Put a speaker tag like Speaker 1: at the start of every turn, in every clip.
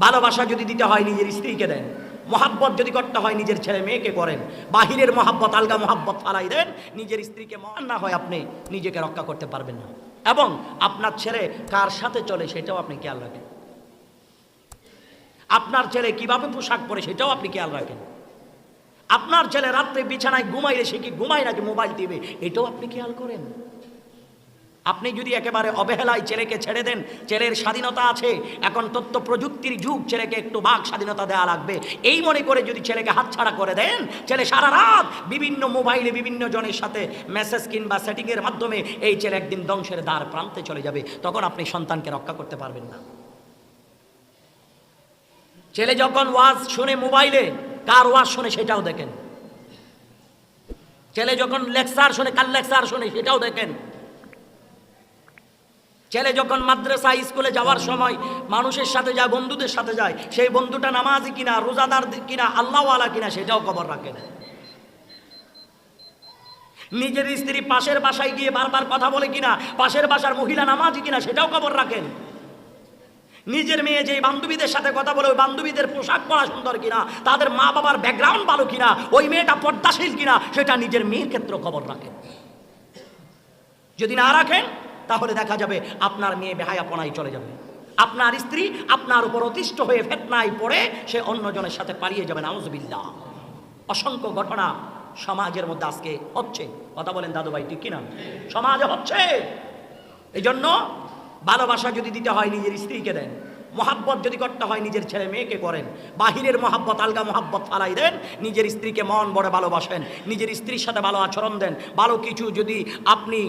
Speaker 1: ভালোবাসা যদি দিতে হয় নিজের স্ত্রীকে দেন, মহাব্বত যদি করতে হয় নিজের ছেলে মেয়েকে করেন, বাহিরের মহাব্বত, আলগা মহাব্বত ফালাই দেন, নিজের স্ত্রীকে মহান না হয় আপনি নিজেকে রক্ষা করতে পারবেন না। এবং আপনার ছেলে কার সাথে চলে সেটাও আপনি খেয়াল রাখেন। আপনার ছেলে কীভাবে পোশাক পরে সেটাও আপনি খেয়াল রাখেন। আপনার ছেলে রাত্রে বিছানায় ঘুমাইলে সে কি ঘুমায় নাকি মোবাইল টিভি? এটাও আপনি খেয়াল করেন। আপনি যদি একেবারে অবহেলায় ছেলেকে ছেড়ে দেন, ছেলের স্বাধীনতা আছে, এখন তথ্য প্রযুক্তির যুগ, ছেলেকে একটু ভাগ স্বাধীনতা দেওয়া লাগবে। এই মনে করে যদি ছেলেকে হাতছাড়া করে দেন, ছেলে সারা রাত বিভিন্ন মোবাইলে বিভিন্ন জনের সাথে মেসেজ কিংবা সেটিংয়ের মাধ্যমে এই ছেলে একদিন ধ্বংসের দ্বার প্রান্তে চলে যাবে, তখন আপনি সন্তানকে রক্ষা করতে পারবেন না। ছেলে যখন ওয়াজ শুনে মোবাইলে, কার ওয়াজ শুনে সেটাও দেখেন। ছেলে যখন লেকচার শুনে, কার লেকচার শুনে সেটাও দেখেন। ছেলে যখন মাদ্রাসা, স্কুলে যাওয়ার সময় মানুষের সাথে যায়, বন্ধুদের সাথে যায়, সেই বন্ধুটা নামাজি কিনা, রোজাদার কিনা, আল্লাহওয়ালা কিনা সেটাও খবর রাখেন নিজের স্ত্রী পাশের বাসায় গিয়ে বারবার কথা বলে কিনা, পাশের বাসার মহিলা নামাজি কিনা, সেটাও খবর রাখেন। নিজের মেয়ে যে বান্ধবীদের সাথে কথা বলে, ওই বান্ধবীদের পোশাক পরা সুন্দর কিনা, তাদের মা বাবার ব্যাকগ্রাউন্ড ভালো কিনা, ওই মেয়েটা পর্দাশীল কিনা, সেটা নিজের মেয়ের ক্ষেত্রে খবর রাখেন। যদি না রাখেন তাহলে দেখা যাবে আপনার মেয়ে বেহায়াপনায় চলে যাবে। আপনার স্ত্রী আপনার উপর অতিষ্ঠ হয়ে ফেতনায় পড়ে সে অন্যজনের সাথে পালিয়ে যাবে নাউজবিল্লা অসংখ্য ঘটনা সমাজের মধ্যে আজকে হচ্ছে। কথা বলেন দাদু ভাই, ঠিক কিনা? সমাজে হচ্ছে। এই জন্য ভালোবাসা যদি দিতে হয় নিজের স্ত্রীকে দেন, মহাব্বত যদি করতে হয় নিজের ছেলে মেয়েকে করেন, বাহিরের মহাব্বত, আলগা মহাব্বত ফালাই দেন, নিজের স্ত্রীকে মন বড় ভালোবাসেন, নিজের স্ত্রীর সাথে ভালো আচরণ দেন, ভালো কিছু যদি আপনি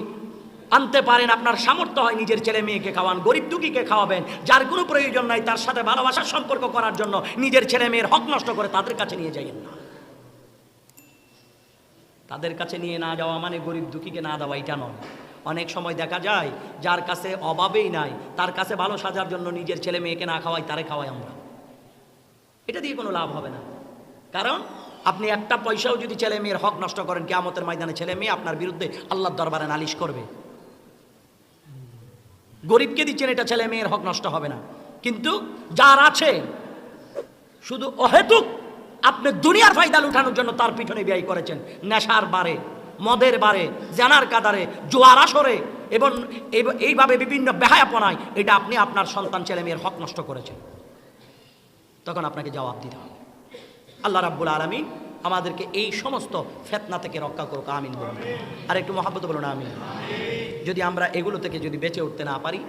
Speaker 1: আনতে পারেন, আপনার সামর্থ্য হয় নিজের ছেলে মেয়েকে খাওয়ান, গরিব দুঃখীকে খাওয়াবেন, যার কোনো প্রয়োজন নাই তার সাথে ভালোবাসার সম্পর্ক করার জন্য নিজের ছেলে মেয়ের হক নষ্ট করে তাদের কাছে নিয়ে যাইয়েন না। তাদের কাছে নিয়ে না যাওয়া মানে গরিব দুঃখীকে না দেওয়া, এটা নয়। অনেক সময় দেখা যায়, যার কাছে অভাবেই নাই, তার কাছে ভালো সাজার জন্য নিজের ছেলে মেয়েকে না খাওয়াই, তারে খাওয়াই আমরা। এটা দিয়ে কোনো লাভ হবে না। কারণ আপনি একটা পয়সাও যদি ছেলে মেয়ের হক নষ্ট করেন, কেয়ামতের ময়দানে ছেলে মেয়ে আপনার বিরুদ্ধে আল্লাহর দরবারে নালিশ করবে। গরিবকে দিচ্ছেন, এটা ছেলে মেয়ের হক নষ্ট হবে না। কিন্তু যার আছে, শুধু অহেতুক আপনি দুনিয়ার ফায়দা লুঠানোর জন্য তার পিছনে ব্যয় করেছেন। নেশার বারে, মদের বারে, জানার কাদারে জোয়ার আসরে, এবং এই- এইভাবে বিভিন্ন বেহায়াপনায় এটা আপনি আপনার সন্তান ছেলে মেয়ের হক নষ্ট করেছেন। তখন আপনাকে জবাব দিতে হবে। আল্লাহ রাব্বুল আলমী আমাদেরকে এই সমস্ত ফেতনা থেকে রক্ষা করুক, আমিন বলুন। আর একটু মহাব্বত বলুন, আমিন। যদি আমরা এগুলো থেকে যদি বেঁচে উঠতে না পারি,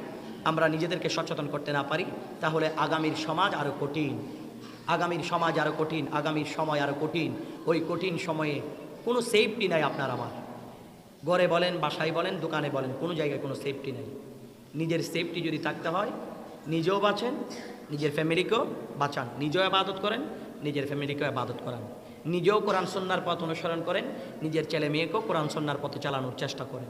Speaker 1: আমরা নিজেদেরকে সচেতন করতে না পারি, তাহলে আগামীর সমাজ আরও কঠিন। আগামীর সমাজ আরও কঠিন, আগামীর সময় আরও কঠিন। ওই কঠিন সময়ে কোনো সেফটি নাই আপনার আমার। ঘরে বলেন, বাসায় বলেন, দোকানে বলেন, কোনো জায়গায় কোনো সেফটি নেই। নিজের সেফটি যদি থাকতে হয়, নিজেও বাঁচেন, নিজের ফ্যামিলিকেও বাঁচান। নিজেও আবাদত করেন, নিজের ফ্যামিলিকেও আবাদত করান। নিজেও কোরআন সন্ন্যার পথ অনুসরণ করেন, নিজের ছেলে মেয়েকেও কোরআন সন্ন্যার পথে চালানোর চেষ্টা করেন।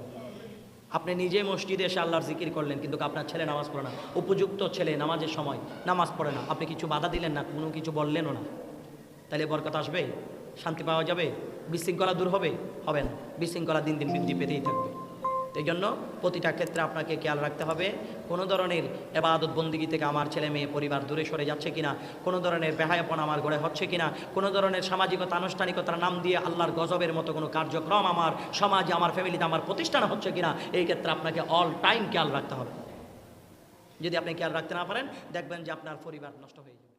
Speaker 1: আপনি নিজে মসজিদে এসে আল্লাহর জিকির করলেন, কিন্তু আপনার ছেলে নামাজ পড়ে না। উপযুক্ত ছেলে নামাজের সময় নামাজ পড়ে না। আপনি কিছু বাধা দিলেন না, কোনো কিছু বললেনও না। তাহলে বরকত আসবে, শান্তি পাওয়া যাবে, বিশৃঙ্খলা দূর হবে হবে না। বিশৃঙ্খলা দিন দিন বৃদ্ধি পেতেই থাকবে। এই জন্য প্রতিটা ক্ষেত্রে আপনাকে খেয়াল রাখতে হবে। কোনো ধরনের এবাদত বন্দিগি থেকে আমার ছেলে মেয়ে পরিবার দূরে সরে যাচ্ছে কিনা, কোনো ধরনের বেহায়াপন আমার ঘরে হচ্ছে কিনা, কোনো ধরনের সামাজিকতা, আনুষ্ঠানিকতার নাম দিয়ে আল্লাহর গজবের মতো কোনো কার্যক্রম আমার সমাজে, আমার ফ্যামিলিতে আমার প্রতিষ্ঠান হচ্ছে কিনা, এই ক্ষেত্রে আপনাকে অল টাইম খেয়াল রাখতে হবে। যদি আপনি খেয়াল রাখতে না পারেন, দেখবেন যে আপনার পরিবার নষ্ট হয়ে যাবে।